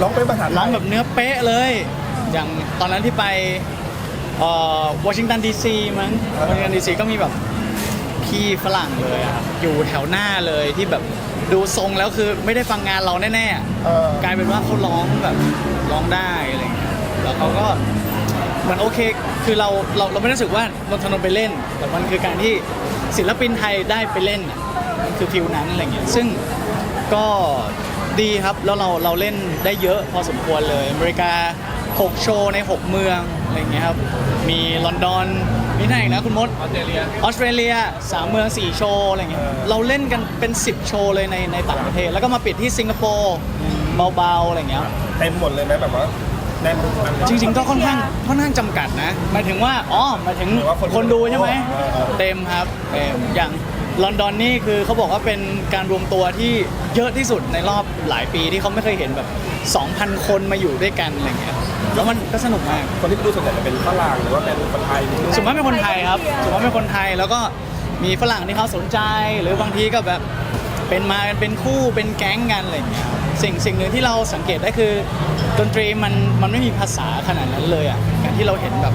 ร้องเป็นภาษาไทยร้องแบบเนื้อเป๊ะเลย อย่างตอนนั้นที่ไปเอ่อวอชิงตันดีซีมั้งวอชิงตันดีซีก็มีแบบพี่ฝรั่งเลยอะครับอยู่แถวหน้าเลยที่แบบดูทรงแล้วคือไม่ได้ฟังงานเราแน่ๆอะเออกลายเป็นว่าเขาร้องแบบร้องได้อะไรเงี้ยแล้วเขาก็เหมือนโอเคคือเราเราเราไม่ได้รู้สึกว่านนทนนท์ไปเล่น แต่มันคือการที่ศิลปินไทยได้ไปเล่นน่ะมันคือฟิลนั้นอะไรเงี้ยซึ่งก็ ดีครับ แล้วเราเราเล่นได้เยอะพอสมควรเลยอเมริกา 6 โชว์ใน 6 เมืองอะไรเงี้ยครับ มีลอนดอน มีที่ไหนอีกนะคุณมด ออสเตรเลีย ออสเตรเลียสามเมืองสี่โชว์อะไรเงี้ย เราเล่นกันเป็น 10 โชว์เลยในในต่างประเทศ แล้วก็มาปิดที่สิงคโปร์เบาๆอะไรเงี้ย เต็มหมดเลยไหมแบบว่าแน่นทุกอันเลย จริงๆก็ค่อนข้างค่อนข้างจำกัดนะหมายถึงว่าอ๋อหมายถึงหมายว่าคนคนดูใช่ไหมเออเออ เต็มครับเต็มอย่าง ลอนดอนนี่คือเขาบอกว่าเป็นการรวมตัวที่เยอะที่สุดในรอบหลายปีที่เขาไม่เคยเห็นแบบ 2,000 คนมาอยู่ด้วยกันอะไรเงี้ยแล้วมันก็สนุกมากคนที่ไปดูส่วนใหญ่จะเป็นฝรั่งหรือว่าเป็นคนไทยส่วนมากเป็นคนไทยครับส่วนมากเป็นคนไทยแล้วก็มีฝรั่งที่เขาสนใจ หรือบางทีก็แบบเป็นมากันเป็นคู่เป็นแก๊งกันอะไรอย่างเงี้ยครับสิ่งสิ่งหนึ่งที่เราสังเกตได้คือดนตรีมันมันไม่มีภาษาขนาดนั้นเลยอะการที่เราเห็นแบบ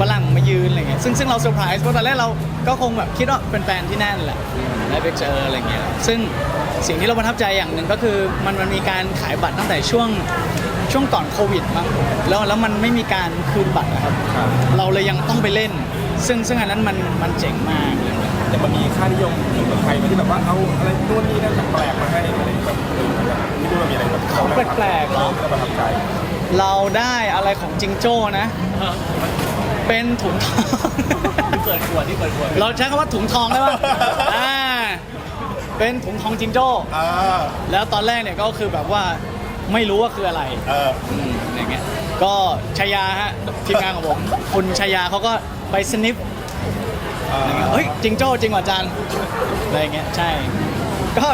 ฝรั่งมายืนอะไรเงี้ยซึ่งซึ่งเราเซอร์ไพรส์เพราะตอนแรกเราก็คงแบบคิดว่าเป็นแฟนที่นั่นแหละได้ไปเจออะไรเงี้ยซึ่งสิ่งที่เราประทับใจอย่างหนึ่งก็คือมันมันมีการขายบัตรตั้งแต่ช่วงช่วงก่อนโควิดมั้งแล้วแล้วมันไม่มีการคืนบัตรนะครับ เราเลยยังต้องไปเล่น ซึ่งซึ่งอันนั้นมันมันเจ๋งมากเลยแต่มันมีค่านิยมในเมืองไทยไหมที่แบบว่าเอาอะไรนู่นนี่นั่นแปลกๆมาให้อะไรแบบที่นู่นมันมีอะไรแบบของแปลกๆเหรอที่เราประทับใจเราได้อะไรของจิงโจ้นะ เป็นถุงทองที่เปิดขวดที่เปิดขวดเราใช้คำว่าถุงทองได้ปะอ่าเป็นถุงทองจิงโจ้อ่าแล้วตอนแรกเนี่ยก็คือแบบว่าไม่รู้ว่าคืออะไรเอออืมอย่างเงี้ย ก็ชายาฮะทีมงานของผมคุณชายาเขาก็ไปสนิปอ่าอะไรเงี้ยเฮ้ยจิงโจ้จริงกว่าจานอะไรเงี้ยใช่ ก็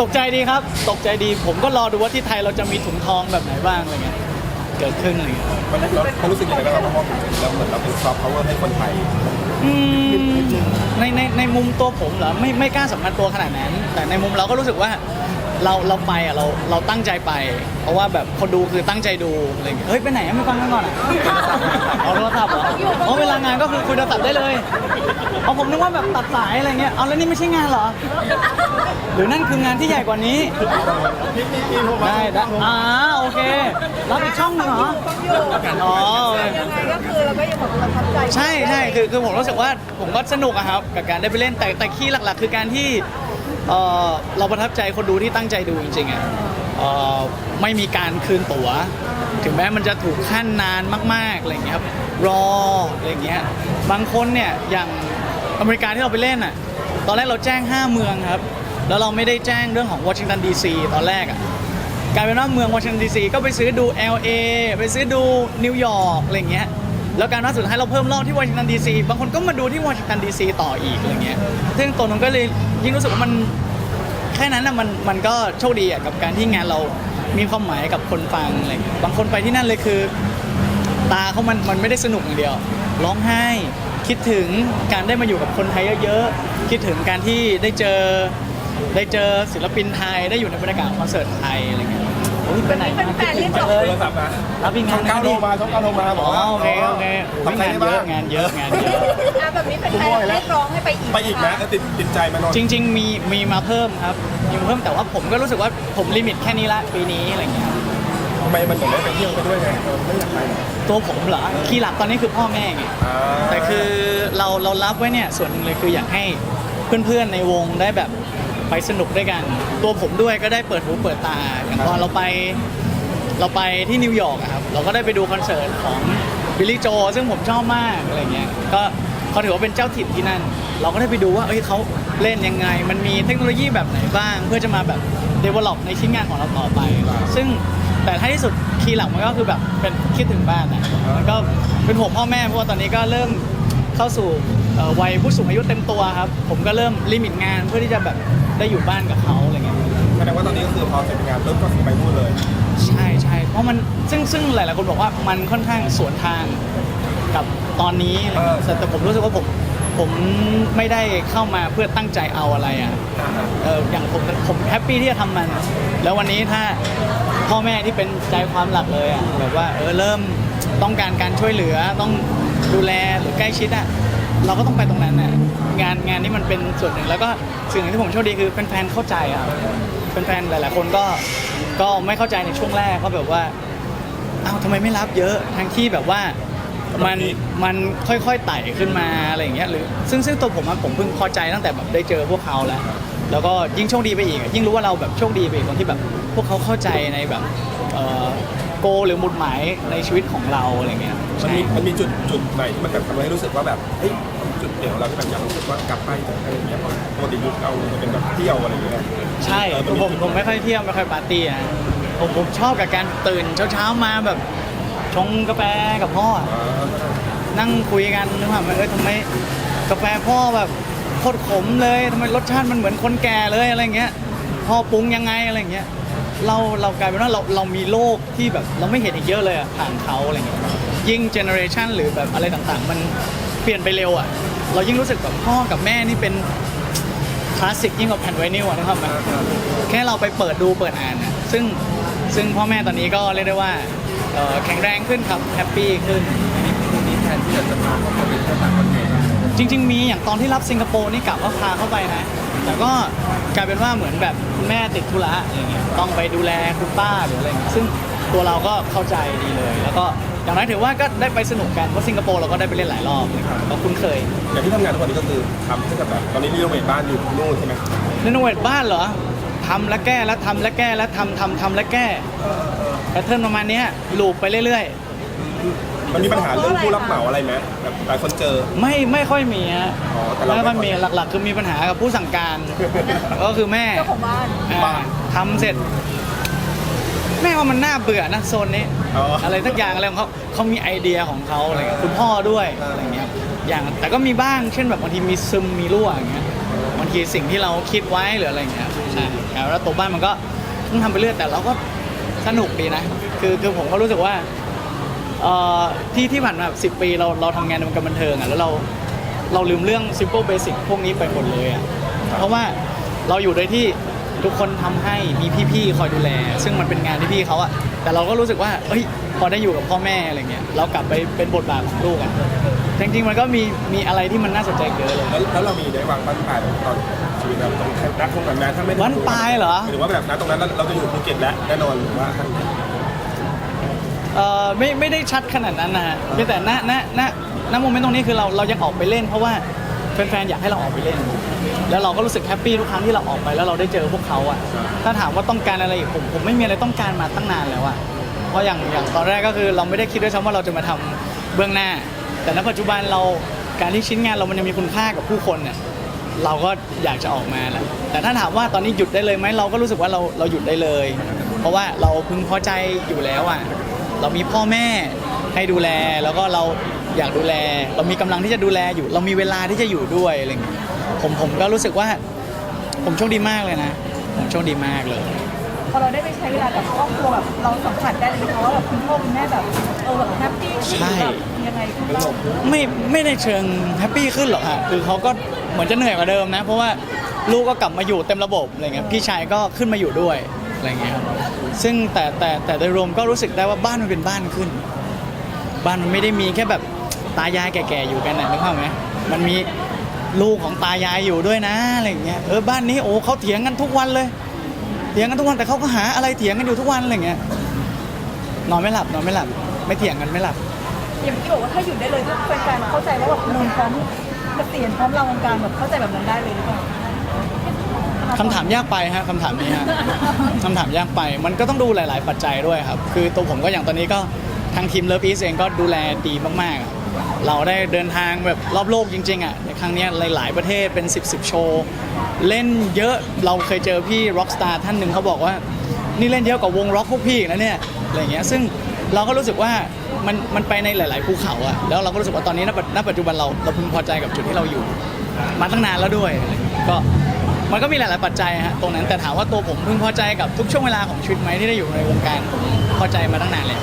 ตกใจดีครับ ตกใจดีผมก็รอดูว่าที่ไทยเราจะมีถุงทองแบบไหนบ้างอะไรเงี้ย เกิดขึ้นอะไรเงี้ยมันเราเขารู้สึกยังไงบ้างครับเพราะว่าเราเหมือนเราเป็นซอฟต์พาวเวอร์ให้คนไทยอืมในในในมุมตัวผมเหรอไม่ไม่กล้าสัมพันธ์ตัวขนาดนั้น แต่ในมุมเราก็รู้สึกว่า เราเราไปอะเราเราตั้งใจไป เพราะว่าแบบคนดูคือตั้งใจดูอะไรเงี้ยเฮ้ยไปไหนอะไม่ฟังกันก่อนอะเอาโทรศัพท์เหรอเอาเวลางานก็คือคุยโทรศัพท์ได้เลยเอาผมนึกว่าแบบตัดสายอะไรเงี้ยเอาแล้วนี่ไม่ใช่งานเหรอ หรือนั่นคืองานที่ใหญ่กว่านี้พี่พี่พี่โทรมาได้ได้อ่าโอเครับอีกช่องหนึงเหรออ๋อโอเค ยังไงก็คือเราก็ยังแบบประทับใจใช่ใช่คือคือผมรู้สึกว่าผมก็สนุกอะครับ กับการได้ไปเล่นแต่แต่คีย์หลัก ๆ คือการที่ เอ่อเราประทับใจคนดูที่ตั้งใจดูจริงๆอะเอ่อไม่มีการคืนตั๋ว ถึงแม้มันจะถูกขั้นนานมากๆอะไรอย่างเงี้ยครับรออะไรอย่างเงี้ยบางคนเนี่ยอย่างอเมริกาที่เราไปเล่นอะตอนแรกเราแจ้ง 5 เมืองครับ แล้วเราไม่ได้แจ้งเรื่องของวอชิงตันดีซีตอนแรกอะกลายเป็นว่าเมืองวอชิงตันดีซีก็ไปซื้อดู LA ไปซื้อดูนิวยอร์กอะไรเงี้ย แล้วการว่าสุดท้ายเราเพิ่มรอบที่วอชิงตันดีซีบางคนก็มาดูที่วอชิงตันดีซีต่ออีกอะไรเงี้ยซึ่งตัวนั้นก็เลยยิ่งรู้สึกว่ามันแค่นั้นนะมันมันก็โชคดีอะกับการที่งานเรามีความหมายกับคนฟังอะไรบางคนไปที่นั่นเลยคือ ตาเขามันมันไม่ได้สนุกอย่างเดียว ร้องไห้คิดถึงการได้มาอยู่กับคนไทยเยอะๆคิดถึงการที่ได้เจอได้เจอศิลปินไทยได้อยู่ในบรรยากาศคอนเสิร์ตไทยอะไรเงี้ย ไปไหนมาคิดถึงจังเลยโทรศัพท์นะรับอีกช่งาอนงเก้าโทรมาช่องเก้าโทรมาบอกอ๋อว่าโอเคโอเคทำใครได้งานเยบ้างอะงานเยอะงานเยอะ อะแบบนี้เป็นแฟนเรียกร้องให้ไปอีกไปอีกนะแล้วติดติดใจมานอนจริง ๆ มีมีมาเพิ่มครับมีมาเพิ่มแต่ว่าผมก็รู้สึกว่าผมลิมิตแค่นี้ละปีนี้อะไรเงี้ยครับทำไมมันเหมือนได้ไปเที่ยวไปด้วยไงเออไม่อยากไปหรอตัวผมเหรอคีย์หลักตอนนี้คือพ่อแม่ไง อ่าแต่คือเราเรารับไว้เนี่ยส่วนหนึ่งเลยคืออยากให้เพื่อนๆในวงได้แบบ ไปสนุกด้วยกัน ตัวผมด้วยก็ได้เปิดหูเปิดตาอย่างตอนเราไปเราไปที่นิวยอร์กอะครับเราก็ได้ไปดูคอนเสิร์ตของบิลลี่โจ ซึ่งผมชอบมากอะไรเงี้ยก็เขาถือว่าเป็นเจ้าถิ่นที่นั่น เราก็ได้ไปดูว่าเอ้ยเขาเล่นยังไง มันมีเทคโนโลยีแบบไหนบ้าง เพื่อจะมาแบบ develop ในชิ้นงานของเราต่อไป ซึ่งแต่ท้ายที่สุดคีย์หลักมันก็คือแบบเป็นคิดถึงบ้านนะมันก็เป็นห่วงพ่อแม่เพราะว่าตอนนี้ก็เริ่มเข้าสู่วัยผู้สูงอายุเต็มตัวครับ ผมก็เริ่มลิมิตงานเพื่อที่จะแบบ ได้อยู่บ้านกับเขาอะไรเงี้ยแสดงว่าตอนนี้ก็คือพอเสร็จงานปุ๊บก็คือไปนู่นเลย ใช่ใช่เพราะมันซึ่งซึ่งหลายๆคนบอกว่ามันค่อนข้างสวนทางกับตอนนี้อะไรเงี้ยแต่แต่ผมรู้สึกว่าผมผผมไม่ได้เข้ามาเพื่อตั้งใจเอาอะไรอะ เอออย่างผมผมแฮปปี้ที่จะทำมัน แล้ววันนี้ถ้าพ่อแม่ที่เป็นใจความหลักเลยอะแบบว่าเออเริ่มต้องการการช่วยเหลือต้องดูแลหรือใกล้ชิดอะ เราก็ต้องไปตรงนั้นน่ะงานงานนี้มันเป็นส่วนหนึ่งแล้วก็สิ่งหนึ่งที่ผมโชคดีคือแฟนๆเข้าใจอะแฟนๆหลาย ๆ คนก็ก็ไม่เข้าใจในช่วงแรกก็แบบว่าอ้าวทำไมไม่รับเยอะทั้งที่แบบว่ามันมันค่อยๆไต่ขึ้นมาอะไรอย่างเงี้ยหรือซึ่งซึ่งตัวผมอะผมเพิ่งพอใจตั้งแต่แบบได้เจอพวกเขาแล้วแล้วก็ยิ่งโชคดีไปอีกอะยิ่งรู้ว่าเราแบบโชคดีไปอีกตรงที่แบบ พวกเขาเข้าใจในแบบเอ่อ โกหรือหมุดหมายในชีวิตของเราอะไรเงี้ยมันใช่มีมันมีจุดจุดไหนที่มันแบบทำให้รู้สึกว่าแบบเฮ้ยจุดเด่นของเราที่แบบอยากรู้สึกว่ากลับไปจากอะไรอย่างเงี้ยเพราะปกติยุคเราจะเป็นแบบเที่ยวอะไรอย่างเงี้ยใช่คือผมผมไม่ค่อยเที่ยวไม่ค่อยปาร์ตี้อะผมผมชอบกับการตื่นเช้าๆมาแบบชงกาแฟกับพ่ออะอ่านั่งคุยกันนึกว่าเออทำไมกาแฟพ่อแบบโคตรขมเลยทำไมรสชาติมันเหมือนคนแก่เลยอะไรเงี้ยพ่อปรุงยังไงอะไรเงี้ย เราเรากลายเป็นว่าเราเรามีโลกที่แบบเราไม่เห็นอีกเยอะเลยอะผ่านเขาอะไรเงี้ยยิ่งเจเนอเรชันหรือแบบอะไรต่างๆ มันเปลี่ยนไปเร็วอะเรายิ่งรู้สึกแบบพ่อกับแม่นี่เป็นคลาสสิกยิ่งกว่าแผ่นไวนิลอะนะครับมันแค่เราไปเปิดดูเปิดอ่านอะซึ่งซึ่งพ่อแม่ตอนนี้ก็เรียกได้ว่าเอ่อแข็งแรงขึ้นครับแฮปปี้ขึ้นมีแทนที่จะพาเขาไปเที่ยวต่างประเทศ จริง ๆ มีอย่างตอนที่รับสิงคโปร์นี่กะว่าพาเข้าไปนะ แต่ก็กลายเป็นว่าเหมือนแบบคุณแม่ติดธุระอะไรเงี้ยต้องไปดูแลคุณป้าหรืออะไรเงี้ยซึ่งตัวเราก็เข้าใจดีเลย แล้วก็อย่างน้อยถือว่าก็ได้ไปสนุกกันเพราะสิงคโปร์เราก็ได้ไปเล่นหลายรอบเลยครับก็คุ้นเคยอย่างที่ทำงานทุกวันนี้ก็คือทำให้กับแบบตอนนี้รีโนเวทบ้านอยู่นู่นใช่ไหมรีโนเวทบ้านเหรอทำและแก้แล้วทำและแก้แล้วทำทำทำและแก้แพทเทิร์นประมาณเนี้ยลูปไปเรื่อย มันมีปัญหาเรื่องผู้รับเหมาอะไรไหมแบบหลายคนเจอๆไม่ไม่ค่อยมีฮะอ๋อแต่เราไม่ค่อยไม่ค่อยมีหลักๆ คือมีปัญหากับผู้สั่งการ ก็คือแม่เจ้าของบ้านอ่าทำเสร็จ แม่ว่ามันน่าเบื่อนะโซนนี้ อ๋ออ อะไรสักอย่างอะไรของเขาเขามีไอเดียของเขาอะไรเงี้ยคุณพ่อด้วยอะไรเงี้ยอย่างแต่ก็มีบ้างเช่นแบบบางทีมีซึมมีรั่วอย่างเงี้ยบางทีสิ่งที่เราคิดไว้หรืออะไรเงี้ยใช่แล้วตัวบ้านมันก็ต้องทำไปเรื่อยแต่เราก็สนุกดีนะ คือคือผมก็รู้สึกว่า เอ่อที่ที่ผ่านมาสิบปีเราเราทำงานในวงการบันเทิงอะแล้วเราเราลืมเรื่อง simple basic พวกนี้ไปหมดเลยอะเพราะว่าเราอยู่โดยที่ทุกคนทำให้มีพี่ๆคอยดูแล ซึ่งมันเป็นงานที่พี่เขาอะแต่เราก็รู้สึกว่าเอ้ยพอได้อยู่กับพ่อแม่อะไรเงี้ยเรากลับไปเป็นบทบาทของลูกอะจริงๆมันก็มีมีอะไรที่มันน่าสนใจเยอะเลย แล้วแล้วเรามีได้วางบ้านปลายตอนชีวิตเราตรงนัดคงแบบนั้นถ้าไม่ได้บ้านปลายเหรอ หรือว่าแบบนัดตรงนั้นเราเราจะอยู่ภูเก็ตแล้วแน่นอนหรือว่า เออไม่ไม่ได้ชัดขนาดนั้นนะฮะเพียงแต่ณณณณโมเมนต์ตรงนี้คือเราเรายังออกไปเล่น เพราะว่าแฟนๆอยากให้เราออกไปเล่น แล้วเราก็รู้สึกแฮปปี้ทุกครั้งที่เราออกไปแล้วเราได้เจอพวกเขาอะถ้าถามว่าต้องการอะไรอีกผมผมไม่มีอะไรต้องการมาตั้งนานแล้วอะเพราะอย่างอย่างตอนแรกก็คือเราไม่ได้คิดด้วยซ้ำว่าเราจะมาทำเบื้องหน้า แต่ณปัจจุบันเราการที่ชิ้นงานเรามันยังมีคุณค่ากับผู้คนเนี่ยเราก็อยากจะออกมาแหละแต่ถ้าถามว่าตอนนี้หยุดได้เลยไหมเราก็รู้สึกว่าเราเราหยุดได้เลย เพราะว่าเราพึงพอใจอยู่แล้วอะ เรามีพ่อแม่ให้ดูแลแล้วก็เราอยากดูแล เรามีกำลังที่จะดูแลอยู่ เรามีเวลาที่จะอยู่ด้วยอะไรอย่างเงี้ยผมผมก็รู้สึกว่า ผมโชคดีมากเลยนะ ผมโชคดีมากเลยพอเราได้ไปใช้เวลากับครอบครัวแบบเราสัมผัสได้เลยไหมคะว่าแบบคุณพ่อคุณแม่แบบเออแบบแฮปปี้ใช่แบบยังไงคุณเราไม่ไม่ได้เชิงแฮปปี้ขึ้นหรอกฮะคือเขาก็เหมือนจะเหนื่อยกว่าเดิมนะ เพราะว่าลูกก็กลับมาอยู่เต็มระบบอะไรเงี้ยพี่ชายก็ขึ้นมาอยู่ด้วย อะไรเงี้ยครับซึ่งแต่แต่แต่โดยรวมก็รู้สึกได้ว่าบ้านมันเป็นบ้านขึ้น บ้านมันไม่ได้มีแค่แบบตายายแก่ๆอยู่กันนะนึกภาพไหมมันมีลูกของตายายอยู่ด้วยนะอะไรอย่างเงี้ยเออบ้านนี้โอ้เขาเถียงกันทุกวันเลย เถียงกันทุกวันแต่เขาก็หาอะไรเถียงกันอยู่ทุกวันอะไรอย่างเงี้ยนอนไม่หลับนอนไม่หลับ ไม่เถียงกันไม่หลับอย่างที่บอกว่าถ้าหยุดได้เลยถ้าแฟนๆเข้าใจว่าแบบนนพร้อมเกษียณพร้อมเราวงการแบบเข้าใจแบบนั้นได้เลยหรือเปล่า คำถามยากไปฮะคำถามนี้ฮะคำถามยากไป มันก็ต้องดูหลาย ๆ ปัจจัยด้วยครับ คือตัวผมก็อย่างตอนนี้ก็ทางทีมเลิฟอีสเองก็ดูแลดีมากๆอะเราได้เดินทางแบบรอบโลกจริง ๆ อะ ในครั้งเนี้ยหลาย ๆ ประเทศเป็น 10 10โชว์ เล่นเยอะเราเคยเจอพี่ร็อกสตาร์ท่านหนึ่งเขาบอกว่า นี่เล่นเยอะกว่าวงร็อกพวกพี่อีกนะเนี่ยอะไรอย่างเงี้ยซึ่งเราก็รู้สึกว่ามันมันไปในหลาย ๆ ภูเขาอะแล้วเราก็รู้สึกว่าตอนนี้ณปัจณปัจจุบันเราเราพึงพอใจกับจุดที่เราอยู่ มาตั้งนานแล้วด้วยอะไรอย่างเงี้ยก็ มันก็มีหลาย ๆ ปัจจัยฮะตรงนั้นแต่ถามว่าตัวผมพึงพอใจกับทุกช่วงเวลาของชีวิตไหมที่ได้อยู่ในวงการผมพอใจมาตั้งนานแล้ว